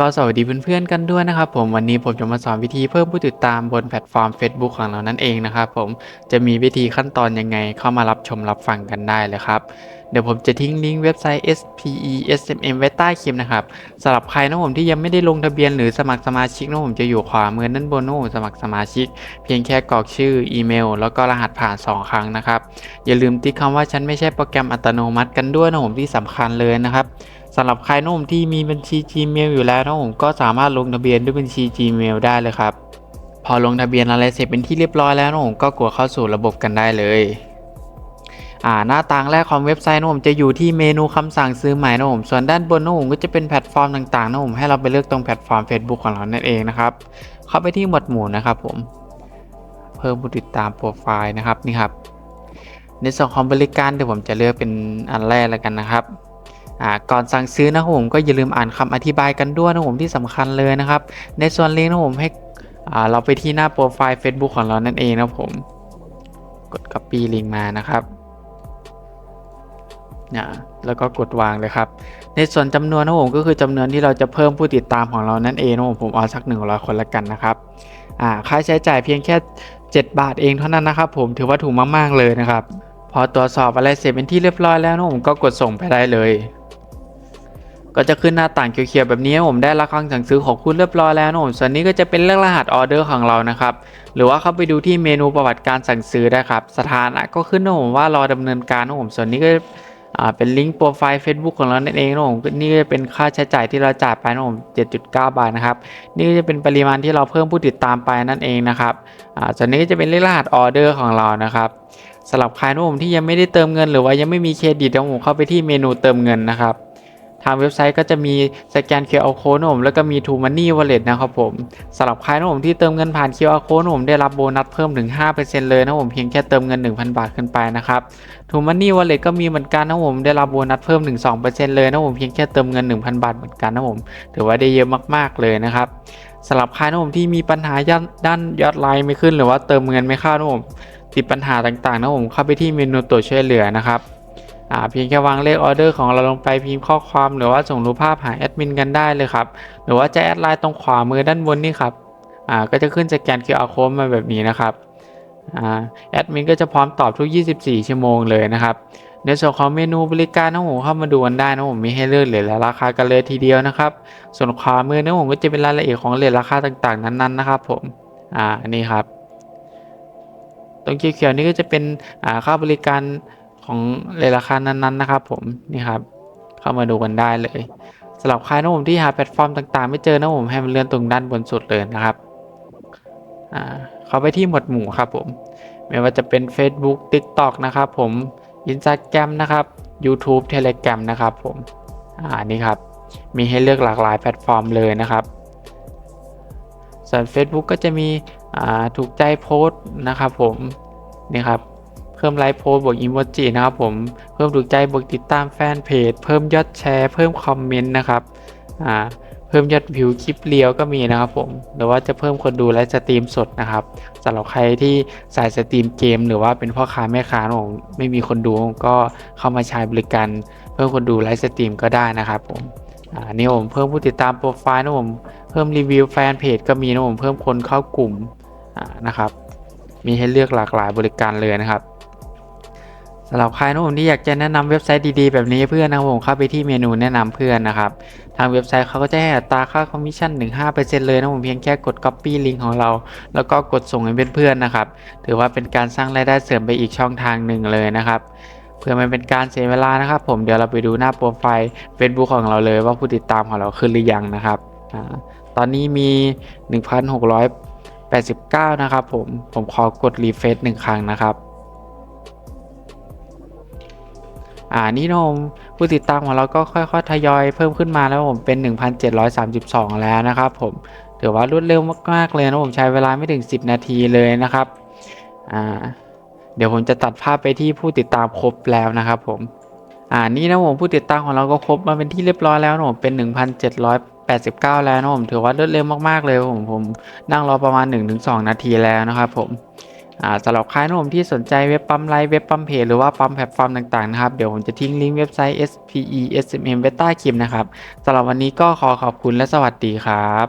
ก็สวัสดีเพื่อนๆกันด้วยนะครับผมวันนี้ผมจะมาสอนวิธีเพิ่มผู้ติดตามบนแพลตฟอร์ม Facebook ของเรานั่นเองนะครับผมจะมีวิธีขั้นตอนยังไงเข้ามารับชมรับฟังกันได้เลยครับ เดี๋ยวผมจะทิ้งลิงก์เว็บไซต์ SPE SMM ไว้ใต้คลิปนะครับสำหรับใครนะผมที่ยังไม่ได้ลงทะเบียนหรือสมัครสมาชิกนะผมจะอยู่ขวามือด้านบนนะผมสมัครสมาชิก เพียงแค่กรอกชื่ออีเมล แล้วก็รหัสผ่าน 2 ครั้งนะครับอย่าลืมติ๊กคำว่าฉันไม่ใช่โปรแกรมอัตโนมัติกันด้วยนะผมที่สำคัญเลยนะครับ สำหรับใครนะผมที่มีบัญชี Gmail อยู่แล้วนะผมก็สามารถลงทะเบียนด้วยบัญชี Gmail ได้เลยครับ พอลงทะเบียนอะไรเสร็จเป็นที่เรียบร้อยแล้วนะผมก็กดเข้าสู่ระบบกันได้เลยอ่าหน้าต่างแรกของเว็บไซต์นะผมจะอยู่ที่เมนูคำสั่งซื้อใหม่นะผมส่วนด้านบนนะผมก็จะเป็นแพลตฟอร์มต่างๆนะผมให้เราไปเลือกตรงแพลตฟอร์ม Facebook ของเรานั่นเองนะครับ เข้าไปที่หมวดหมู่นะครับผม เพิ่มผู้ติดตามโปรไฟล์นะครับนี่ครับ ในส่วนของบริการเดี๋ยวผมจะเลือกเป็นอันแรกแล้วกันนะครับ อ่าก่อนสั่งซื้อนะผมก็อย่าลืมอ่านคำอธิบายกันด้วยนะผมที่สำคัญเลยนะครับ ในส่วนลิงก์นะผมให้อ่าเราไปที่หน้าโปรไฟล์ Facebook ของเรานั่นเองนะผม กด copy ลิงก์มานะครับนะแล้วก็กดวางเลยครับ ในส่วนจำนวนนะผมก็คือจำนวนที่เราจะเพิ่มผู้ติดตามของเรานั่นเองนะผมผมเอาสัก100คนละกันนะครับอ่าค่าใช้จ่ายเพียงแค่ 7 บาทเองเท่านั้นนะครับ ผมถือว่าถูกมากๆเลยนะครับ พอตรวจสอบอะไรเสร็จเป็นที่เรียบร้อยแล้วนะผมก็กดส่งไปได้เลย ก็จะขึ้นหน้าต่างเขียวๆแบบนี้ผมได้รับคำสั่งซื้อของคุณเรียบร้อยแล้วนะผมส่วนนี้ก็จะเป็นเรื่องรหัสออเดอร์ของเรานะครับหรือว่าเข้าไปดูที่เมนูประวัติการสั่งซื้อได้ครับสถานะก็ขึ้นนะผมว่ารอดำเนินการนะผมส่วนนี้ก็อ่าเป็นลิงก์โปรไฟล์ Facebook ของเรานั่นเองนะผมนี่ก็จะเป็นค่าใช้จ่ายที่เราจ่ายไปนะผม7.9 บาทนะครับนี่ก็จะเป็นปริมาณที่เราเพิ่มผู้ติดตามไปนั่นเองนะครับอ่าส่วนนี้ก็จะเป็นเลขรหัสออเดอร์ของเรานะครับสำหรับใครนะผมที่ยังไม่ได้เติมเงิน หรือว่ายังไม่มีเครดิตนะผมเข้าไปที่เมนูเติมเงินนะครับ ทางเว็บไซต์ก็จะมีสแกน QR code นะผมแล้วก็มี True Money Wallet นะครับผมสำหรับใครนะผมที่เติมเงินผ่าน QR code นะผมได้รับโบนัสเพิ่มถึง 5%เลยนะผมเพียงแค่เติมเงิน 1,000 บาทขึ้นไปนะครับ True Money Wallet ก็มีเหมือนกันนะผมได้รับโบนัสเพิ่มถึง 2%เลยนะผมเพียงแค่เติมเงิน 1,000 บาทเหมือนกันนะผมถือว่าได้เยอะมากๆเลยนะครับสำหรับใครนะผมที่มีปัญหาด้านยอดไลน์ไม่ขึ้น หรือว่าเติมเงินไม่เข้านะผมติดปัญหาต่างๆนะผมเข้าไปที่เมนูตัวช่วยเหลือนะครับ เพียงแค่วางเลขออเดอร์ของเราลงไปพิมพ์ข้อความหรือว่าส่งรูปภาพหาแอดมินกันได้เลยครับ หรือว่าจะแอดไลน์ตรงขวามือด้านบนนี่ครับอ่าก็จะขึ้นสแกน QR code มาแบบนี้นะครับอ่าแอดมินก็จะพร้อมตอบทุก 24 ชั่วโมงเลยนะครับ ในส่วนของเมนูบริการนะผมเข้ามาดูกันได้นะผมมีให้เลือกเหรียญและราคากันเลยทีเดียวนะครับ ส่วนขวามือนะผมก็จะเป็นรายละเอียดของเหรียญราคาต่างๆ นั้นๆนะครับผมอ่าอันนี้ครับ ตรงเขียวๆนี่ก็จะเป็นอ่าค่าบริการ ของเลราคานั้นๆนะครับ ผมนี่ครับ เข้ามาดูกันได้เลยสำหรับใครนะผมที่หาแพลตฟอร์มต่างๆ ไม่เจอนะผมให้มันเลื่อนตรงด้านบนสุดเลยนะครับอ่าเข้าไปที่หมวดหมู่ครับผมไม่ว่าจะเป็น Facebook TikTok นะครับผม Instagram นะครับ YouTube Telegram นะครับผมอ่านี่ครับมีให้เลือกหลากหลายแพลตฟอร์มเลยนะครับ ส่วน Facebook ก็จะมีอ่าถูกใจโพสต์นะครับผมนี่ครับ เพิ่มไลค์โพส์บวกอิโมจินะครับผมเพิ่มถูกใจบวกติดตามแฟนเพจ เพิ่มยอดแชร์ เพิ่มคอมเมนต์นะครับอ่าเพิ่มยอดวิวคลิปเรียวก็มีนะครับผมหรือว่าจะเพิ่มคนดูไลฟ์สตรีมสดนะครับสำหรับใครที่สายสตรีมเกม หรือว่าเป็นพ่อค้าแม่ค้านะผมไม่มีคนดูก็เข้ามาใช้บริการเพิ่มคนดูไลฟ์สตรีมก็ได้นะครับผมอ่านี่ผมเพิ่มผู้ติดตามโปรไฟล์นะผมเพิ่มรีวิวแฟนเพจก็มีนะผมเพิ่มคนเข้ากลุ่มอ่านะครับมีให้เลือกหลากหลายบริการเลยนะครับ สำหรับใครนะผมที่อยากจะแนะนำเว็บไซต์ดีๆ แบบนี้เพื่อนนะครับผมเข้าไปที่เมนูแนะนำเพื่อนนะครับ ทางเว็บไซต์เขาก็จะให้อัตราค่าคอมมิชชั่นถึง5%เลยนะผมเพียงแค่กด Copy ลิงก์ของเรา แล้วก็กดส่งให้เพื่อนๆนะครับ ถือว่าเป็นการสร้างรายได้เสริมไปอีกช่องทางหนึ่งเลยนะครับ เพื่อไม่เป็นการเสียเวลานะครับ ผมเดี๋ยวเราไปดูหน้าโปรไฟล์ Facebook ของเราเลยว่าผู้ติดตามของเราขึ้นหรือยังนะครับอตอนนี้มี 1,689 นะครับผมผมขอกดรีเฟซหนึ่งครั้งนะครับ อ่านี่นะผมผู้ติดตามของเราก็ค่อยๆทยอยเพิ่มขึ้นมาแล้วผมเป็น 1,732 แล้วนะครับผมถือว่ารวดเร็วมากๆเลยนะผมใช้เวลาไม่ถึง 10 นาทีเลยนะครับอ่าเดี๋ยวผมจะตัดภาพไปที่ผู้ติดตามครบแล้วนะครับผมอ่านี่นะผมผู้ติดตามของเราก็ครบมาเป็นที่เรียบร้อยแล้วนะผมเป็น 1,789 แล้วนะผมถือว่ารวดเร็วมากๆเลยผมผมนั่งรอประมาณ 1-2 นาทีแล้วนะครับผม สำหรับใครนะผมที่สนใจเว็บปั๊มไลฟ์เว็บปั๊มเพจหรือว่าปั๊มแพลตฟอร์มต่างๆนะครับ เดี๋ยวผมจะทิ้งลิงก์เว็บไซต์ SPE SMM Beta คิมนะครับสำหรับวันนี้ก็ขอขอบคุณและสวัสดีครับ